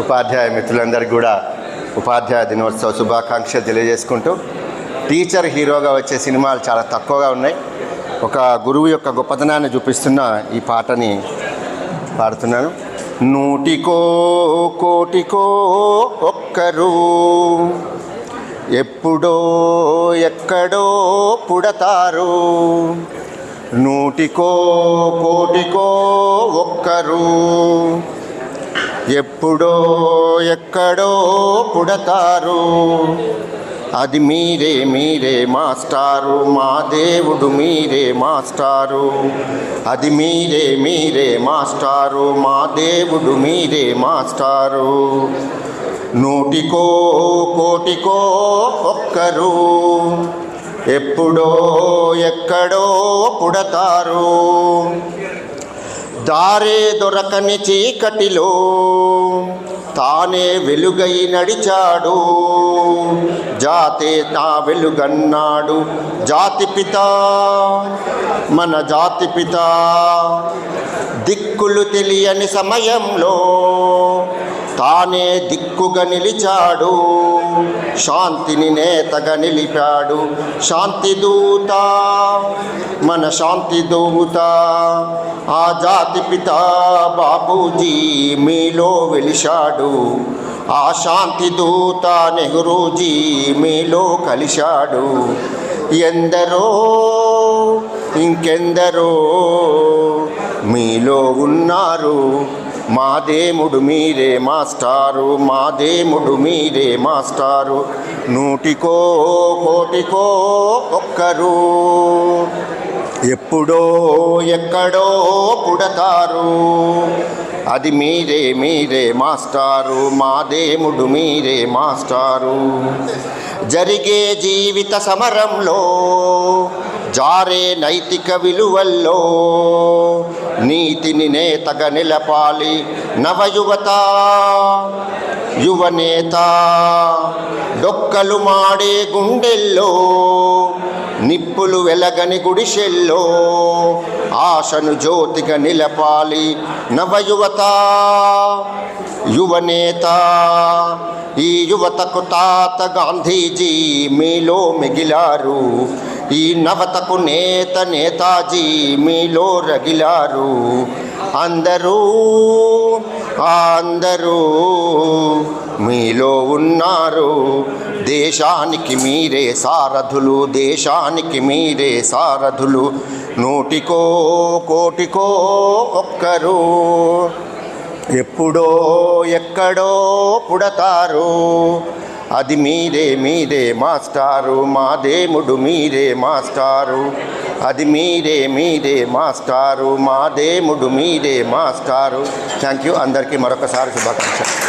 ఉపాధ్యాయ మిత్రులందరికీ కూడా ఉపాధ్యాయ దినోత్సవ శుభాకాంక్షలు తెలియజేసుకుంటూ టీచర్ హీరోగా వచ్చే సినిమాలు చాలా తక్కువగా ఉన్నాయి. ఒక గురువు యొక్క గొప్పతనాన్ని చూపిస్తున్న ఈ పాటని పాడుతున్నాను. నూటికో కోటికో ఒక్కరు ఎప్పుడో ఎక్కడో పుడతారు. నూటికో కోటికో ఒక్కరు ఎప్పుడో ఎక్కడో పుడతారు. అది మీరే మీరే మాస్టారు. మా దేవుడు మీరే మాస్టారు. అది మీరే మీరే మాస్టారు. మా దేవుడు మీరే మాస్టారు. నూటికో కోటికో ఒక్కరు. ఎప్పుడో ఎక్కడో పుడతారు. దారే దొరకని చీకటిలో తానే వెలుగై నడిచాడు. జాతే తా వెలుగన్నాడు. జాతి పిత మన జాతి పిత దిక్కులు తెలియని సమయంలో తానే దిక్కుగా నిలిచాడు. శాంతిని నేతగా నిలిపాడు. శాంతి దూత మన శాంతి దూత ఆ జాతి పిత బాబూజీ మీలో వెలిశాడు. ఆ శాంతి దూత నెహ్రూజీ మీలో కలిశాడు. ఎందరో ఇంకెందరో మీలో ఉన్నారు. మా దేముడు మీరే మాస్టారు మా దేముడు మీరే మాస్టారు. నూటికో కోటికో ఒక్కరు. ఎప్పుడో ఎక్కడో పుడతారు. అది మీరే మీరే మాస్టారు మా దేముడు మీరే మాస్టారు. జరిగే జీవిత సమరంలో జారే నైతిక విలువల్లో నీతిని నేతగా నిలపాలి నవయువత యువనేత. డొక్కలు మాడే గుండెల్లో నిప్పులు వెలగని గుడిసెల్లో ఆశను జ్యోతిగా నిలపాలి నవయువత యువనేత. ఈ యువతకు తాత గాంధీజీ మీలో మిగిలారు. ఈ నవతకు నేత నేతాజీ మీలో రగిలారు. అందరూ అందరూ మీలో ఉన్నారు. దేశానికి మీరే సారథులు దేశానికి మీరే సారథులు. నూటికో కోటికో ఒక్కరు. ఎప్పుడో ఎక్కడో పుడతారు. అది మీరే మీరే మాస్టారు. మా దేముడు మీరే మాస్టారు. అది మీరే మీరే మాస్టారు. మా దేముడు మీరే మాస్టారు. Thank you. అందరికీ మరొకసారి శుభాకాంక్షలు.